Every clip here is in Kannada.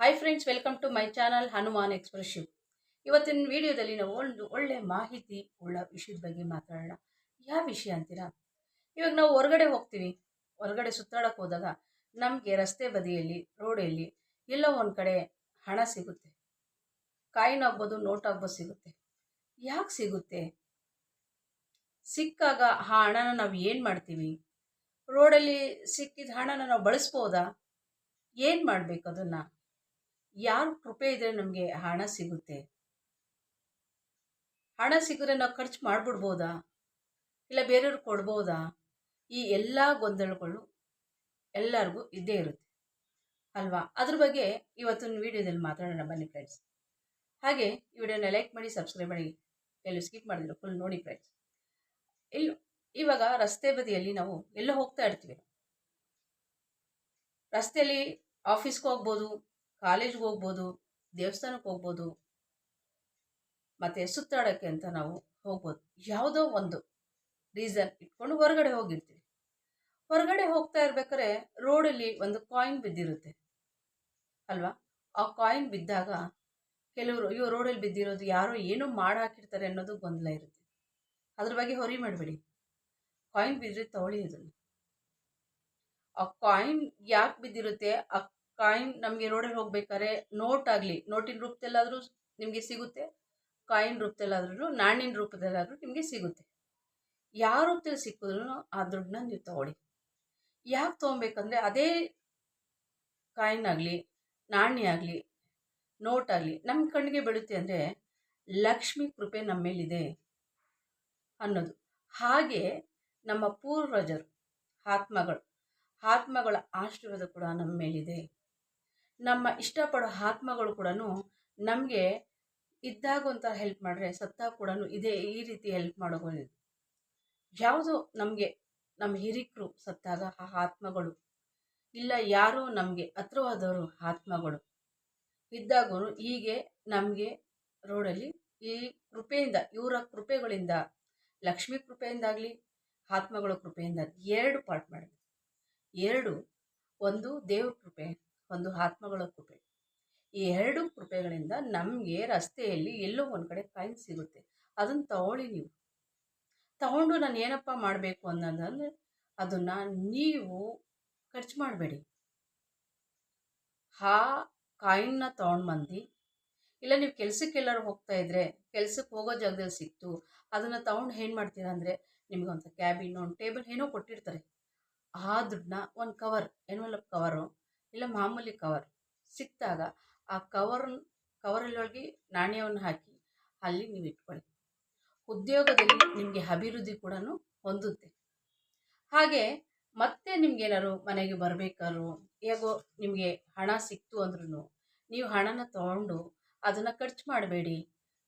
Hi friends welcome to my channel Hanuman express ಇವತ್ತಿನ ವಿಡಿಯೋದಲ್ಲಿ ನಾವು ಒಂದು ಒಳ್ಳೆ ಮಾಹಿತಿ ಉಳ್ಳ ವಿಷಯದ ಬಗ್ಗೆ ಮಾತಾಡೋಣ. ಯಾವ ವಿಷಯ ಅಂತೀರಾ? ಇವಾಗ ನಾವು ಹೊರಗಡೆ ಹೋಗ್ತೀವಿ. ಹೊರಗಡೆ ಸುತ್ತಾಡಕ್ಕೆ ಹೋದಾಗ ನಮಗೆ ರಸ್ತೆ ಬದಿಯಲ್ಲಿ, ರೋಡಲ್ಲಿ ಎಲ್ಲೋ ಒಂದು ಕಡೆ ಹಣ ಸಿಗುತ್ತೆ. ಕಾಯಿನ್ ಆಗ್ಬೋದು, ನೋಟ್ ಆಗ್ಬೋದು ಸಿಗುತ್ತೆ. ಯಾಕೆ ಸಿಗುತ್ತೆ? ಸಿಕ್ಕಾಗ ಆ ಹಣನ ನಾವು ಏನು ಮಾಡ್ತೀವಿ? ರೋಡಲ್ಲಿ ಸಿಕ್ಕಿದ ಹಣನ ನಾವು ಬಳಸ್ಬೋದಾ? ಏನು ಮಾಡಬೇಕು ಅದನ್ನು? ಯಾರ ಕೃಪೆ ಇದ್ರೆ ನಮಗೆ ಹಣ ಸಿಗುತ್ತೆ? ಹಣ ಸಿಗಿದ್ರೆ ನಾವು ಖರ್ಚು ಮಾಡಿಬಿಡ್ಬೋದಾ? ಇಲ್ಲ ಬೇರೆಯವ್ರಿಗೆ ಕೊಡ್ಬೋದಾ? ಈ ಎಲ್ಲ ಗೊಂದಲಗಳು ಎಲ್ಲರಿಗೂ ಇದ್ದೇ ಇರುತ್ತೆ. ಅಲ್ವಾ? ಅದ್ರ ಬಗ್ಗೆ ಇವತ್ತಿನ ವಿಡಿಯೋದಲ್ಲಿ ಮಾತಾಡೋಣ ಬನ್ನಿ ಫ್ರೆಂಡ್ಸ್ ಹಾಗೆ ಈ ವಿಡಿಯೋನ ಲೈಕ್ ಮಾಡಿ ಸಬ್ಸ್ಕ್ರೈಬ್ ಮಾಡಿ, ಎಲ್ಲೂ ಸ್ಕಿಪ್ ಮಾಡಿದ್ರು ಫುಲ್ ನೋಡಿ ಫ್ರೆಂಡ್ಸ್ ಇಲ್ಲ, ಇವಾಗ ರಸ್ತೆ ಬದಿಯಲ್ಲಿ ನಾವು ಎಲ್ಲೋ ಹೋಗ್ತಾ ಇರ್ತೀವಿ. ರಸ್ತೆಯಲ್ಲಿ ಆಫೀಸ್ಗೆ ಹೋಗ್ಬೋದು ಕಾಲೇಜ್ಗೆ ಹೋಗ್ಬೋದು, ದೇವಸ್ಥಾನಕ್ಕೆ ಹೋಗ್ಬೋದು, ಮತ್ತು ಸುತ್ತಾಡೋಕ್ಕೆ ಅಂತ ನಾವು ಹೋಗ್ಬೋದು. ಯಾವುದೋ ಒಂದು ರೀಸನ್ ಇಟ್ಕೊಂಡು ಹೊರಗಡೆ ಹೋಗಿರ್ತೀವಿ. ಹೊರಗಡೆ ಹೋಗ್ತಾ ಇರ್ಬೇಕಾದ್ರೆ ರೋಡಲ್ಲಿ ಒಂದು ಕಾಯಿನ್ ಬಿದ್ದಿರುತ್ತೆ. ಅಲ್ವಾ? ಆ ಕಾಯಿನ್ ಬಿದ್ದಾಗ ಕೆಲವರು, ಅಯ್ಯೋ, ರೋಡಲ್ಲಿ ಬಿದ್ದಿರೋದು ಯಾರೋ ಏನೋ ಮಾಡಿ ಹಾಕಿರ್ತಾರೆ ಅನ್ನೋದು ಗೊಂದಲ ಇರುತ್ತೆ. ಅದ್ರ ಬಗ್ಗೆ ಹೊರಿ ಮಾಡಬೇಡಿ. ಕಾಯಿನ್ ಬಿದ್ದರೆ ತಗೊಳ್ಳಿ ಅದನ್ನು. ಆ ಕಾಯಿನ್ ಯಾಕೆ ಬಿದ್ದಿರುತ್ತೆ? ಆ ಕಾಯಿನ್ ನಮಗೆ ರೋಡಲ್ಲಿ ಹೋಗ್ಬೇಕಾದ್ರೆ ನೋಟ್ ಆಗಲಿ, ನೋಟಿನ ರೂಪದಲ್ಲಾದರೂ ನಿಮಗೆ ಸಿಗುತ್ತೆ, ಕಾಯಿನ್ ರೂಪದಲ್ಲಾದ್ರೂ, ನಾಣ್ಯನ ರೂಪದಲ್ಲಾದರೂ ನಿಮಗೆ ಸಿಗುತ್ತೆ. ಯಾವ ರೂಪದಲ್ಲಿ ಸಿಕ್ಕಿದ್ರು ಆ ದುಡ್ಡನ್ನ ನೀವು ತಗೊಳ್ಳಿ. ಯಾಕೆ ತೊಗೊಬೇಕಂದ್ರೆ ಅದೇ ಕಾಯಿನ್ ಆಗಲಿ, ನಾಣ್ಯ ಆಗಲಿ, ನೋಟ್ ಆಗಲಿ ನಮ್ಮ ಕಣ್ಣಿಗೆ ಬೀಳುತ್ತೆ ಅಂದರೆ ಲಕ್ಷ್ಮಿ ಕೃಪೆ ನಮ್ಮ ಮೇಲಿದೆ ಅನ್ನೋದು. ಹಾಗೆ ನಮ್ಮ ಪೂರ್ವಜರು, ಆತ್ಮಗಳು, ಆತ್ಮಗಳ ಆಶೀರ್ವಾದ ಕೂಡ ನಮ್ಮ ಮೇಲಿದೆ. ನಮ್ಮ ಇಷ್ಟಪಡೋ ಆತ್ಮಗಳು ಕೂಡ ನಮಗೆ ಇದ್ದಾಗ ಒಂಥರ ಹೆಲ್ಪ್ ಮಾಡಿದ್ರೆ ಸತ್ತಾಗ ಕೂಡ ಇದೇ ಈ ರೀತಿ ಹೆಲ್ಪ್ ಮಾಡೋದು ಯಾವುದು ನಮಗೆ ನಮ್ಮ ಹಿರಿಕರು ಸತ್ತಾಗ ಆ ಆತ್ಮಗಳು. ಇಲ್ಲ ಯಾರೋ ನಮಗೆ ಹತ್ರವಾದವರು ಆತ್ಮಗಳು. ಇದ್ದಾಗೂ ಹೀಗೆ ನಮಗೆ ರೋಡಲ್ಲಿ ಈ ಕೃಪೆಯಿಂದ, ಇವರ ಕೃಪೆಗಳಿಂದ, ಲಕ್ಷ್ಮಿ ಕೃಪೆಯಿಂದಾಗಲಿ, ಆತ್ಮಗಳ ಕೃಪೆಯಿಂದ ಎರಡು ಪಾರ್ಟ್ ಮಾಡಿದೆ. ಎರಡು, ಒಂದು ದೇವ್ರ ಕೃಪೆ. ಒಂದು ಆತ್ಮಗಳ ಕೃಪೆ. ಈ ಎರಡು ಕೃಪೆಗಳಿಂದ ನಮಗೆ ರಸ್ತೆಯಲ್ಲಿ ಎಲ್ಲೋ ಒಂದು ಕಡೆ ಕಾಯಿನ್ ಸಿಗುತ್ತೆ. ಅದನ್ನು ತಗೊಳ್ಳಿ ನೀವು. ತಗೊಂಡು ನಾನು ಏನಪ್ಪ ಮಾಡಬೇಕು ಅನ್ನೋದಂದ್ರೆ ಅದನ್ನು ನೀವು ಖರ್ಚು ಮಾಡಬೇಡಿ. ಆ ಕಾಯಿನ್ನ ತೊಗೊಂಡು ಬಂದು ಇಲ್ಲ ನೀವು ಕೆಲಸಕ್ಕೆಲ್ಲರೂ ಹೋಗ್ತಾ ಇದ್ರೆ, ಕೆಲಸಕ್ಕೆ ಹೋಗೋ ಜಾಗದಲ್ಲಿ ಸಿಕ್ತು, ಅದನ್ನು ತಗೊಂಡು ಏನು ಮಾಡ್ತೀರಾ ಅಂದರೆ ನಿಮಗೆ ಕ್ಯಾಬಿನ್ ಒಂದು ಟೇಬಲ್ ಏನೋ ಕೊಟ್ಟಿರ್ತಾರೆ. ಆ ದುಡ್ಡನ್ನ ಒಂದು ಕವರ್ ಏನೋ ಕವರು ಇಲ್ಲ ಮಾಮೂಲಿ ಕವರ್ ಸಿಕ್ಕಿದಾಗ ಆ ಕವರ್ ಕವರಲ್ಲೊಳಗೆ ನಾಣ್ಯವನ್ನು ಹಾಕಿ ಅಲ್ಲಿ ನೀವು ಇಟ್ಕೊಳ್ಳಿ. ಉದ್ಯೋಗದಲ್ಲಿ ನಿಮಗೆ ಅಭಿವೃದ್ಧಿ ಕೂಡ ಹೊಂದುತ್ತೆ. ಹಾಗೆ ಮತ್ತೆ ನಿಮ್ಗೇನಾದ್ರು ಮನೆಗೆ ಬರಬೇಕಾದ್ರು, ಹೇಗೋ ನಿಮಗೆ ಹಣ ಸಿಕ್ತು ಅಂದ್ರೂ ನೀವು ಹಣನ ತೊಗೊಂಡು ಅದನ್ನು ಖರ್ಚು ಮಾಡಬೇಡಿ.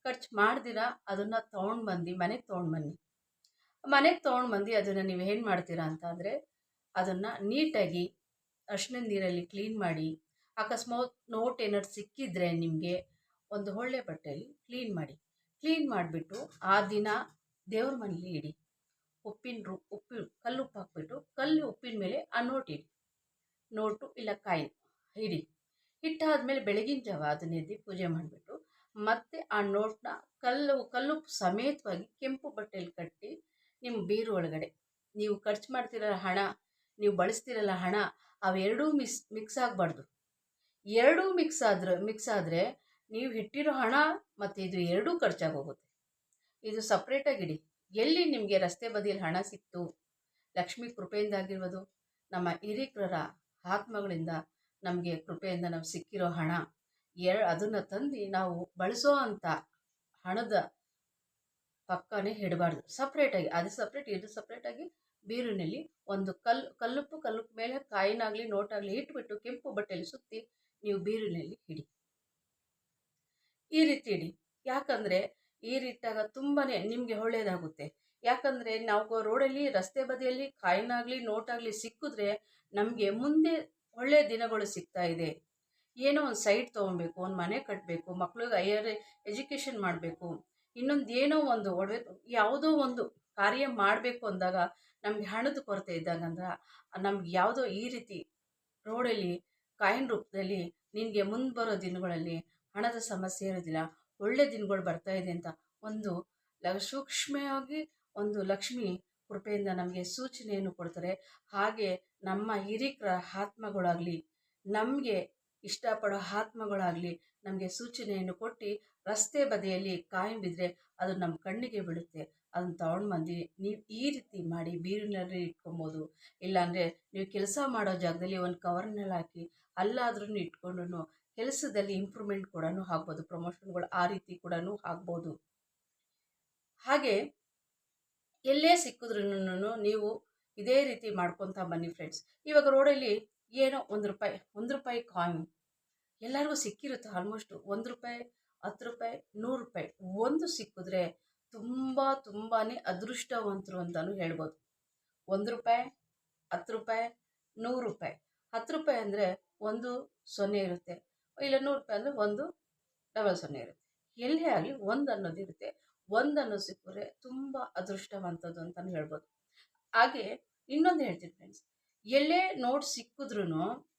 ಖರ್ಚು ಮಾಡ್ದಿರ ಅದನ್ನು ತೊಗೊಂಡು ಬಂದು ಮನೆಗೆ ತೊಗೊಂಡು ಬನ್ನಿ. ಮನೆಗೆ ತೊಗೊಂಡು ಬಂದು ಅದನ್ನು ನೀವು ಏನು ಮಾಡ್ತೀರಾ ಅಂತ ಅಂದರೆ ಅದನ್ನು ನೀಟಾಗಿ ಅರ್ಶಿನ ನೀರಲ್ಲಿ ಕ್ಲೀನ್ ಮಾಡಿ ಅಕಸ್ಮಾತ್ ನೋಟ್ ಏನಾದ್ರು ಸಿಕ್ಕಿದ್ರೆ ನಿಮಗೆ ಒಂದು ಒಳ್ಳೆ ಬಟ್ಟೆಯಲ್ಲಿ ಕ್ಲೀನ್ ಮಾಡಿ. ಕ್ಲೀನ್ ಮಾಡಿಬಿಟ್ಟು ಆ ದಿನ ದೇವ್ರ ಮನೇಲಿ ಇಡಿ. ಉಪ್ಪಿನ ರು, ಉಪ್ಪು ಕಲ್ಲುಪ್ಪು ಹಾಕ್ಬಿಟ್ಟು ಕಲ್ಲು ಉಪ್ಪಿನ ಮೇಲೆ ಆ ನೋಟ್ ಇಡಿ. ನೋಟು ಇಲ್ಲ ಕಾಯಿ ಇಡಿ. ಇಟ್ಟಾದ್ಮೇಲೆ ಬೆಳಗಿನ ಜಾವ ಅದನ್ನ ಎದ್ದು ಪೂಜೆ ಮಾಡಿಬಿಟ್ಟು ಮತ್ತೆ ಆ ನೋಟ್ನ ಕಲ್ಲು ಕಲ್ಲುಪ್ಪು ಸಮೇತವಾಗಿ ಕೆಂಪು ಬಟ್ಟೆಯಲ್ಲಿ ಕಟ್ಟಿ ನಿಮ್ಮ ಬೀರು ಒಳಗಡೆ. ನೀವು ಖರ್ಚು ಮಾಡ್ತಿರೋ ಹಣ, ನೀವು ಬಳಸ್ತಿರಲ್ಲ ಹಣ ಅವೆರಡೂ ಮಿಸ್ ಮಿಕ್ಸ್ ಆಗಬಾರ್ದು. ಎರಡೂ ಮಿಕ್ಸ್ ಆದ್ರೆ ಮಿಕ್ಸ್ ಆದರೆ ನೀವು ಇಟ್ಟಿರೋ ಹಣ ಮತ್ತು ಇದು ಎರಡೂ ಖರ್ಚಾಗಿ ಹೋಗುತ್ತೆ ಇದು ಸಪ್ರೇಟಾಗಿ ಇಡಿ ಎಲ್ಲಿ ನಿಮಗೆ ರಸ್ತೆ ಬದಿಯಲ್ಲಿ ಹಣ ಸಿಕ್ತು, ಲಕ್ಷ್ಮಿ ಕೃಪೆಯಿಂದಾಗಿರ್ಬೋದು ನಮ್ಮ ಹಿರಿಕರ ಆತ್ಮಗಳಿಂದ ನಮಗೆ ಕೃಪೆಯಿಂದ ನಾವು ಸಿಕ್ಕಿರೋ ಹಣ ಎರ ಅದನ್ನು ತಂದು ನಾವು ಬಳಸೋ ಅಂಥ ಹಣದ ಪಕ್ಕನೇ ಇಡಬಾರ್ದು. ಸಪ್ರೇಟಾಗಿ ಅದು ಸಪ್ರೇಟ್ ಇದು ಸಪ್ರೇಟಾಗಿ ಬೀರಿನಲ್ಲಿ ಒಂದು ಕಲ್ಲು, ಕಲ್ಲುಪ್ಪು ಕಲ್ಲುಪ್ಪು ಮೇಲೆ ಕಾಯಿನಾಗಲಿ, ನೋಟಾಗಲಿ ಇಟ್ಬಿಟ್ಟು ಕೆಂಪು ಬಟ್ಟೆಯಲ್ಲಿ ಸುತ್ತಿ ನೀವು ಬೀರಿನಲ್ಲಿ ಇಡಿ. ಈ ರೀತಿ ಇಡಿ. ಯಾಕಂದರೆ ಈ ರೀತಿಯಾಗ ತುಂಬಾ ನಿಮಗೆ ಒಳ್ಳೆಯದಾಗುತ್ತೆ ಯಾಕಂದರೆ ನಾವು ರೋಡಲ್ಲಿ, ರಸ್ತೆ ಬದಿಯಲ್ಲಿ ಕಾಯಿನಾಗಲಿ, ನೋಟಾಗಲಿ ಸಿಕ್ಕಿದ್ರೆ ನಮಗೆ ಮುಂದೆ ಒಳ್ಳೆಯ ದಿನಗಳು ಸಿಗ್ತಾ ಇದೆ. ಏನೋ ಒಂದು ಸೈಟ್ ತೊಗೊಬೇಕು, ಒಂದು ಮನೆ ಕಟ್ಟಬೇಕು ಮಕ್ಳಿಗೆ ಹೈಯರ್ ಎಜುಕೇಷನ್ ಮಾಡಬೇಕು, ಇನ್ನೊಂದು ಏನೋ ಒಂದು ಒಡವೆ, ಯಾವುದೋ ಒಂದು ಕಾರ್ಯ ಮಾಡಬೇಕು ಅಂದಾಗ ನಮಗೆ ಹಣದ ಕೊರತೆ ಇದ್ದಾಗಂದ್ರೆ ನಮ್ಗೆ ಯಾವುದೋ ಈ ರೀತಿ ರೋಡಲ್ಲಿ ಕಾಯಿನ್ ರೂಪದಲ್ಲಿ ನಿನಗೆ ಮುಂದೆ ಬರೋ ದಿನಗಳಲ್ಲಿ ಹಣದ ಸಮಸ್ಯೆ ಇರೋದಿಲ್ಲ. ಒಳ್ಳೆ ದಿನಗಳು ಬರ್ತಾ ಇದೆ ಅಂತ ಒಂದು ಲ ಸೂಕ್ಷ್ಮವಾಗಿ ಒಂದು ಲಕ್ಷ್ಮಿ ಕೃಪೆಯಿಂದ ನಮಗೆ ಸೂಚನೆಯನ್ನು ಕೊಡ್ತಾರೆ. ಹಾಗೆ ನಮ್ಮ ಹಿರಿಕರ ಆತ್ಮಗಳಾಗಲಿ, ನಮಗೆ ಇಷ್ಟಪಡೋ ಆತ್ಮಗಳಾಗಲಿ ನಮಗೆ ಸೂಚನೆಯನ್ನು ಕೊಟ್ಟು ರಸ್ತೆ ಬದಿಯಲ್ಲಿ ಕಾಯಿ ಬಿದ್ದರೆ ಅದು ನಮ್ಮ ಕಣ್ಣಿಗೆ ಬೀಳುತ್ತೆ. ಅದನ್ನು ತಗೊಂಡು ಬಂದು ನೀವು ಈ ರೀತಿ ಮಾಡಿ ಬೀರಿನಲ್ಲಿ ಇಟ್ಕೊಬೋದು. ಇಲ್ಲಾಂದರೆ ನೀವು ಕೆಲಸ ಮಾಡೋ ಜಾಗದಲ್ಲಿ ಒಂದು ಕವರ್ನಲ್ಲಿ ಹಾಕಿ ಅಲ್ಲಾದ್ರೂ ಇಟ್ಕೊಂಡು ಕೆಲಸದಲ್ಲಿ ಇಂಪ್ರೂವ್ಮೆಂಟ್ ಕೂಡ ಆಗ್ಬೋದು. ಪ್ರಮೋಷನ್ಗಳು ಆ ರೀತಿ ಕೂಡ ಆಗ್ಬೋದು. ಹಾಗೆ ಎಲ್ಲೇ ಸಿಕ್ಕಿದ್ರೂ ನೀವು ಇದೇ ರೀತಿ ಮಾಡ್ಕೊತಾ ಬನ್ನಿ ಫ್ರೆಂಡ್ಸ್ ಇವಾಗ ರೋಡಲ್ಲಿ ಏನೋ ಒಂದು ರೂಪಾಯಿ ಒಂದು ರೂಪಾಯಿ ಕಾಯಿನ್ ಎಲ್ಲರಿಗೂ ಸಿಕ್ಕಿರುತ್ತೆ ಆಲ್ಮೋಸ್ಟು ಒಂದು ರೂಪಾಯಿ, ಹತ್ತು ರೂಪಾಯಿ, ನೂರು ರೂಪಾಯಿ. ಒಂದು ಸಿಕ್ಕಿದ್ರೆ ತುಂಬ ತುಂಬಾ ಅದೃಷ್ಟವಂತರು ಅಂತಲೂ ಹೇಳ್ಬೋದು. ಒಂದು ರೂಪಾಯಿ, ಹತ್ತು ರೂಪಾಯಿ, ನೂರು ರೂಪಾಯಿ. ಹತ್ತು ರೂಪಾಯಿ ಅಂದರೆ ಒಂದು ಸೊನ್ನೆ ಇರುತ್ತೆ. ಇಲ್ಲ ನೂರು ರೂಪಾಯಿ ಅಂದರೆ ಒಂದು ಡಬಲ್ ಸೊನ್ನೆ ಇರುತ್ತೆ. ಎಲ್ಲೇ ಆಗಲಿ ಒಂದು ಅನ್ನೋದು ಇರುತ್ತೆ. ಒಂದನ್ನು ಸಿಕ್ಕರೆ ತುಂಬ ಅದೃಷ್ಟವಂಥದ್ದು ಅಂತಲೂ ಹೇಳ್ಬೋದು. ಹಾಗೆ ಇನ್ನೊಂದು ಹೇಳ್ತೀನಿ ಫ್ರೆಂಡ್ಸ್ ಎಲ್ಲೇ ನೋಟ್ ಸಿಕ್ಕಿದ್ರೂ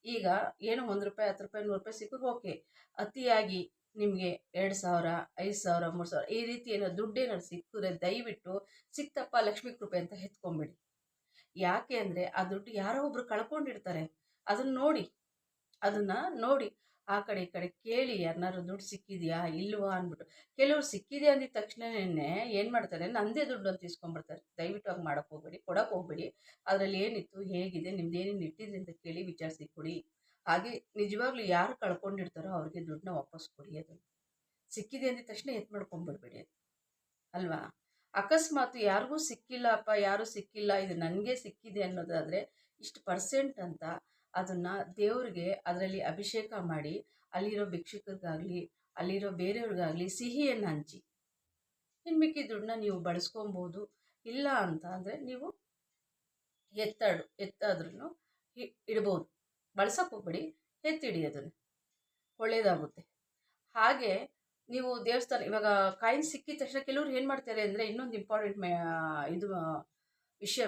ಈಗ ಏನು ಒಂದು ರೂಪಾಯಿ, ಹತ್ತು ರೂಪಾಯಿ, ನೂರು ರೂಪಾಯಿ ಸಿಕ್ಕಿದ್ರು ಓಕೆ ಅತಿಯಾಗಿ ನಿಮಗೆ ಎರಡು ಸಾವಿರ, ಐದು ಸಾವಿರ, ಮೂರು ಸಾವಿರ ಈ ರೀತಿ ಏನೋ ದುಡ್ಡು ಸಿಕ್ಕಿದ್ರೆ ದಯವಿಟ್ಟು ಸಿಕ್ತಪ್ಪ ಲಕ್ಷ್ಮೀ ಕೃಪೆ ಅಂತ ಎತ್ಕೊಂಬಿಡಿ ಯಾಕೆ ಅಂದರೆ ಆ ದುಡ್ಡು ಯಾರೋ ಒಬ್ರು ಕಳ್ಕೊಂಡಿರ್ತಾರೆ. ಅದನ್ನು ನೋಡಿ ಅದನ್ನು ನೋಡಿ ಆ ಕಡೆ ಈ ಕಡೆ ಕೇಳಿ ಯಾರನ್ನಾರು ದುಡ್ಡು ಸಿಕ್ಕಿದೆಯಾ, ಇಲ್ವಾ ಅಂದ್ಬಿಟ್ಟು. ಕೆಲವ್ರು ಸಿಕ್ಕಿದೆ ಅಂದಿದ ತಕ್ಷಣನೇ ಏನು ಮಾಡ್ತಾರೆ, ನಂದೇ ದುಡ್ಡು ಅಂತ ಇಸ್ಕೊಂಡ್ಬಿಡ್ತಾರೆ ದಯವಿಟ್ಟು ಹಾಗೆ ಮಾಡೋಕ್ಕೆ ಹೋಗ್ಬೇಡಿ, ಕೊಡೋಕೆ ಹೋಗ್ಬೇಡಿ. ಅದರಲ್ಲಿ ಏನಿತ್ತು, ಹೇಗಿದೆ ನಿಮ್ದು ಏನೇನು ಇಟ್ಟಿದ್ರಿ ಅಂತ ಕೇಳಿ ವಿಚಾರಿಸಿ ಕೊಡಿ. ಹಾಗೆ ನಿಜವಾಗ್ಲೂ ಯಾರು ಕಳ್ಕೊಂಡಿರ್ತಾರೋ ಅವ್ರಿಗೆ ದುಡ್ಡನ್ನ ವಾಪಸ್ ಕೊಡಿ ಅದು. ಸಿಕ್ಕಿದೆ ಅಂದ ತಕ್ಷಣ ಎತ್ ಮಾಡ್ಕೊಂಡ್ಬಿಡ್ಬೇಡಿ ಅಲ್ವಾ? ಅಕಸ್ಮಾತ್ ಯಾರಿಗೂ ಸಿಕ್ಕಿಲ್ಲಪ್ಪ, ಯಾರೂ ಸಿಕ್ಕಿಲ್ಲ, ಇದು ನನಗೆ ಸಿಕ್ಕಿದೆ ಅನ್ನೋದಾದರೆ ಇಷ್ಟು ಪರ್ಸೆಂಟ್ ಅಂತ ಅದನ್ನು ದೇವ್ರಿಗೆ ಅದರಲ್ಲಿ ಅಭಿಷೇಕ ಮಾಡಿ ಅಲ್ಲಿರೋ ಭಿಕ್ಷುಕರಿಗಾಗಲಿ, ಅಲ್ಲಿರೋ ಬೇರೆಯವ್ರಿಗಾಗಲಿ ಸಿಹಿಯನ್ನು ಹಂಚಿ. ಇನ್ನು ಮಿಕ್ಕಿ ದುಡ್ಡನ್ನ ನೀವು ಬಳಸ್ಕೊಬೋದು ಇಲ್ಲ ಅಂತ ಅಂದರೆ ನೀವು ಎತ್ತಾಡು ಎತ್ತಾದ್ರೂ ಇಡ್ಬೋದು. ಬಳಸೋಕೆ ಹೋಗ್ಬೇಡಿ ಎತ್ತಿಡಿ ಅದನ್ನು ಒಳ್ಳೆಯದಾಗುತ್ತೆ ಹಾಗೆ ನೀವು ದೇವಸ್ಥಾನ, ಇವಾಗ ಕಾಯಿನ್ ಸಿಕ್ಕಿದ ತಕ್ಷಣ ಕೆಲವ್ರು ಏನು ಮಾಡ್ತಾರೆ ಅಂದರೆ ಇನ್ನೊಂದು ಇಂಪಾರ್ಟೆಂಟ್ ಮೇ ಇದು ವಿಷಯ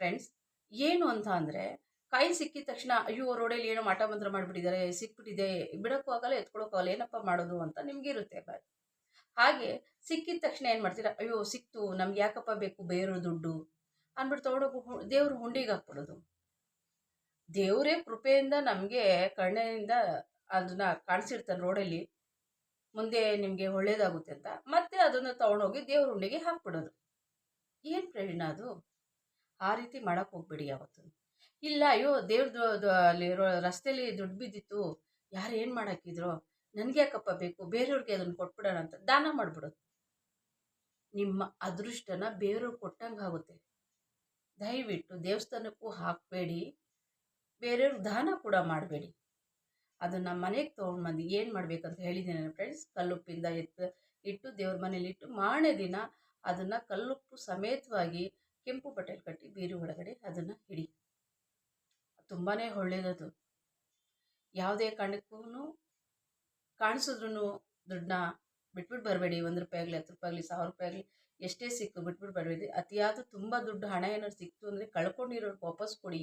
ಫ್ರೆಂಡ್ಸ್ ಏನು ಅಂತ ಅಂದರೆ ಕಾಯಿನ್ ಸಿಕ್ಕಿದ ತಕ್ಷಣ ಅಯ್ಯೋ, ರೋಡಲ್ಲಿ ಏನೋ ಮಾಟ ಮಂತ್ರ ಮಾಡಿಬಿಟ್ಟಿದ್ದಾರೆ ಸಿಕ್ಬಿಟ್ಟಿದೆ, ಬಿಡೋಕ್ಕೂ ಆಗಲ್ಲ ಎತ್ಕೊಳ್ಳೋಕ್ಕಾಗಲ್ಲ ಏನಪ್ಪ ಮಾಡೋದು ಅಂತ ನಿಮ್ಗೆ ಇರುತ್ತೆ ಬ ಹಾಗೆ ಸಿಕ್ಕಿದ ತಕ್ಷಣ ಏನು ಮಾಡ್ತೀರಾ, ಅಯ್ಯೋ, ಸಿಕ್ತು, ನಮ್ಗೆ ಯಾಕಪ್ಪ ಬೇಕು, ಬೇರೆ, ದುಡ್ಡು, ಅಂದ್ಬಿಟ್ಟು ತೊಗೊಂಡೋಗಿ ದೇವ್ರ ಹುಂಡಿಗೆ ಹಾಕ್ಬಿಡೋದು. ದೇವರೇ ಕೃಪೆಯಿಂದ ನಮಗೆ ಕಣ್ಣಿನಿಂದ ಅದನ್ನ ಕಾಣಿಸಿರ್ತಾನೆ ರೋಡಲ್ಲಿ. ಮುಂದೆ ನಿಮಗೆ ಒಳ್ಳೇದಾಗುತ್ತೆ ಅಂತ. ಮತ್ತೆ ಅದನ್ನು ತಗೊಂಡೋಗಿ ದೇವ್ರ ಹುಂಡಿಗೆ ಹಾಕ್ಬಿಡೋದು. ಏನು ಪ್ರಯೋಜನ ಅದು? ಆ ರೀತಿ ಮಾಡೋಕೆ ಹೋಗ್ಬೇಡಿ ಯಾವತ್ತು. ಇಲ್ಲ, ಅಯ್ಯೋ ದೇವ್ರದ್ದು ಅಲ್ಲಿ ರಸ್ತೆಯಲ್ಲಿ ದುಡ್ಡು ಬಿದ್ದಿತ್ತು. ಯಾರು ಏನು ಮಾಡಾಕಿದ್ರು? ನನಗೆ ಯಾಕಪ್ಪ ಬೇಕು? ಬೇರೆಯವ್ರಿಗೆ ಅದನ್ನು ಕೊಟ್ಬಿಡೋಣ ಅಂತ ದಾನ ಮಾಡಿಬಿಡೋದು. ನಿಮ್ಮ ಅದೃಷ್ಟನ ಬೇರೆಯವ್ರಿಗೆ ಕೊಟ್ಟಂಗೆ ಆಗುತ್ತೆ ದಯವಿಟ್ಟು ದೇವಸ್ಥಾನಕ್ಕೂ ಹಾಕಬೇಡಿ. ಬೇರೆಯವ್ರಿಗೆ ದಾನ ಕೂಡ ಮಾಡಬೇಡಿ. ಅದನ್ನು ಮನೆಗೆ ತೊಗೊಂಡು ಬಂದು ಏನು ಮಾಡಬೇಕಂತ ಹೇಳಿದ್ದೀನಿ ಫ್ರೆಂಡ್ಸ್ ಕಲ್ಲುಪ್ಪಿಂದ ಎತ್ತು, ಇಟ್ಟು ದೇವ್ರ ಮನೇಲಿ ಇಟ್ಟು ಮಾಣೆ ದಿನ ಅದನ್ನು ಕಲ್ಲುಪ್ಪು ಸಮೇತವಾಗಿ ಕೆಂಪು ಬಟ್ಟೆಲಿ ಕಟ್ಟಿ ಬೀರು ಒಳಗಡೆ ಅದನ್ನು ಇಡಿ. ತುಂಬಾ ಒಳ್ಳೆಯದದು ಯಾವುದೇ ಕಾರಣಕ್ಕೂ ಕಾಣಿಸಿದ್ರು ದುಡ್ಡನ್ನ ಬಿಟ್ಬಿಟ್ಟು ಬರಬೇಡಿ. ಒಂದು ರೂಪಾಯಿ ಆಗಲಿ, ಹತ್ತು ರೂಪಾಯಿ ಆಗಲಿ, ಸಾವಿರ ರೂಪಾಯಿ ಆಗಲಿ, ಎಷ್ಟೇ ಸಿಕ್ಕು ಬಿಟ್ಬಿಟ್ಟು ಬರಬೇಡಿ. ಅತಿಯಾದ ತುಂಬ ದುಡ್ಡು ಹಣ ಏನಾದ್ರು ಸಿಕ್ತು ಅಂದರೆ ಕಳ್ಕೊಂಡಿರೋರು ವಾಪಸ್ ಕೊಡಿ.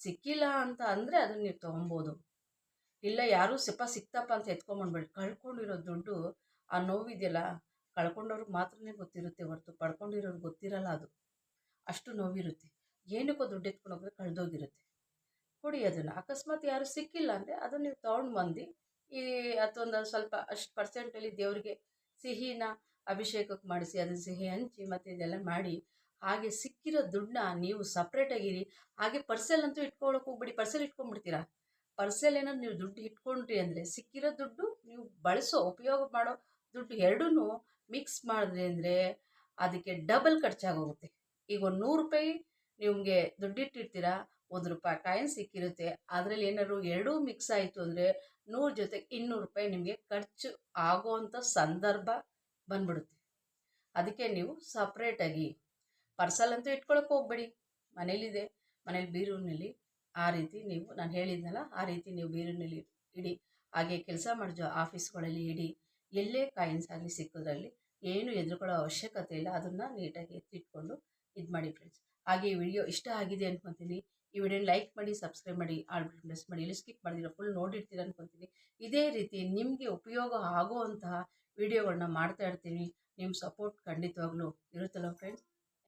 ಸಿಕ್ಕಿಲ್ಲ ಅಂತ ಅಂದರೆ ಅದನ್ನು ನೀವು ತೊಗೊಬೋದು. ಇಲ್ಲ ಯಾರೂ ಸಿಪ್ಪ ಸಿಕ್ತಪ್ಪ ಅಂತ ಎತ್ಕೊಂಬಂದ್ಬೇಡಿ ಕಳ್ಕೊಂಡಿರೋ ದುಡ್ಡು ಆ ನೋವಿದೆಯಲ್ಲ, ಕಳ್ಕೊಂಡವ್ರಿಗೆ ಮಾತ್ರನೇ ಗೊತ್ತಿರುತ್ತೆ ಹೊರತು ಪಡ್ಕೊಂಡಿರೋರ್ಗೆ ಗೊತ್ತಿರಲ್ಲ ಅದು. ಅಷ್ಟು ನೋವಿರುತ್ತೆ. ಏನಕ್ಕೋ ದುಡ್ಡು ಎತ್ಕೊಂಡು ಹೋಗ್ರೆ ಕಳೆದೋಗಿರುತ್ತೆ. ಕೊಡಿ ಅದನ್ನು. ಅಕಸ್ಮಾತ್ ಯಾರು ಸಿಕ್ಕಿಲ್ಲ ಅಂದರೆ ಅದನ್ನು ನೀವು ತೊಗೊಂಡು ಬಂದು, ಈ ಅದೊಂದು ಸ್ವಲ್ಪ ಅಷ್ಟು ಪರ್ಸೆಂಟಲ್ಲಿ ದೇವರಿಗೆ ಸಿಹಿನ ಅಭಿಷೇಕಕ್ಕೆ ಮಾಡಿಸಿ, ಅದನ್ನು ಸಿಹಿ ಹಂಚಿ ಮತ್ತು ಇದೆಲ್ಲ ಮಾಡಿ ಹಾಗೆ ಸಿಕ್ಕಿರೋ ದುಡ್ಡನ್ನ ನೀವು ಸಪ್ರೇಟಾಗಿರಿ ಹಾಗೆ ಪರ್ಸೆಲ್ಲಂತೂ ಇಟ್ಕೊಳ್ಳೋಕೆ ಹೋಗ್ಬಿಡಿ. ಪರ್ಸೆಲ್ ಇಟ್ಕೊಂಡ್ಬಿಡ್ತೀರಾ? ಪರ್ಸೆಲ್ ಏನಾದ್ರು ನೀವು ದುಡ್ಡು ಇಟ್ಕೊಂಡ್ರಿ ಅಂದರೆ ಸಿಕ್ಕಿರೋ ದುಡ್ಡು ನೀವು ಬಳಸೋ, ಉಪಯೋಗ ಮಾಡೋ ದುಡ್ಡು ಎರಡೂ ಮಿಕ್ಸ್ ಮಾಡಿದ್ರಿ ಅಂದರೆ ಅದಕ್ಕೆ ಡಬಲ್ ಖರ್ಚಾಗೋಗುತ್ತೆ. ಈಗ ಒಂದು ನೂರು ರೂಪಾಯಿ ನಿಮಗೆ ದುಡ್ಡಿಟ್ಟಿರ್ತೀರ ಒಂದು ರೂಪಾಯಿ ಕಾಯಿನ್ ಸಿಕ್ಕಿರುತ್ತೆ. ಅದರಲ್ಲಿ ಏನಾದ್ರು ಎರಡೂ ಮಿಕ್ಸ್ ಆಯಿತು ಅಂದರೆ ನೂರು ಜೊತೆಗೆ ಇನ್ನೂರು ರೂಪಾಯಿ ನಿಮಗೆ ಖರ್ಚು ಆಗೋವಂಥ ಸಂದರ್ಭ ಬಂದ್ಬಿಡುತ್ತೆ. ಅದಕ್ಕೆ ನೀವು ಸಪ್ರೇಟಾಗಿ ಪರ್ಸಲ್ಲಂತೂ ಇಟ್ಕೊಳಕ್ಕೆ ಹೋಗ್ಬೇಡಿ. ಮನೇಲಿದೆ, ಮನೇಲಿ ಬೀರೂರಿನಲ್ಲಿ ಆ ರೀತಿ ನೀವು, ನಾನು ಹೇಳಿದ್ನಲ್ಲ, ಆ ರೀತಿ ನೀವು ಬೀರೂರಿನಲ್ಲಿ ಇಡಿ. ಹಾಗೆ ಕೆಲಸ ಮಾಡಿದ ಆಫೀಸ್ಗಳಲ್ಲಿ ಇಡಿ. ಎಲ್ಲೇ ಕಾಯಿನ್ಸ್ ಆಗಲಿ ಸಿಕ್ಕೋದ್ರಲ್ಲಿ ಏನು ಎದುರುಕೊಳ್ಳೋ ಅವಶ್ಯಕತೆ ಇಲ್ಲ. ಅದನ್ನು ನೀಟಾಗಿ ಎತ್ತಿಟ್ಕೊಂಡು ಇದು ಮಾಡಿ ಫ್ರೆಂಡ್ಸ್ ಹಾಗೆ ಈ ವಿಡಿಯೋ ಇಷ್ಟ ಆಗಿದೆ ಅಂದ್ಕೊತೀನಿ ಈ ವಿಡಿಯೋನ ಲೈಕ್ ಮಾಡಿ ಸಬ್ಸ್ಕ್ರೈಬ್ ಮಾಡಿ ಆಲ್ ಪ್ರೆಸ್ ಮಾಡಿ. ಇಲ್ಲಿ ಸ್ಕಿಪ್ ಮಾಡಿದಿರೋ ಫುಲ್ ನೋಡಿರ್ತೀರ ಅನ್ಕೊತೀನಿ. ಇದೇ ರೀತಿ ನಿಮಗೆ ಉಪಯೋಗ ಆಗುವಂತಹ ವಿಡಿಯೋಗಳನ್ನ ಮಾಡ್ತಾ ಇರ್ತೀನಿ. ನಿಮ್ಮ ಸಪೋರ್ಟ್ ಖಂಡಿತವಾಗ್ಲೂ ಇರುತ್ತಲ್ಲ ಫ್ರೆಂಡ್ಸ್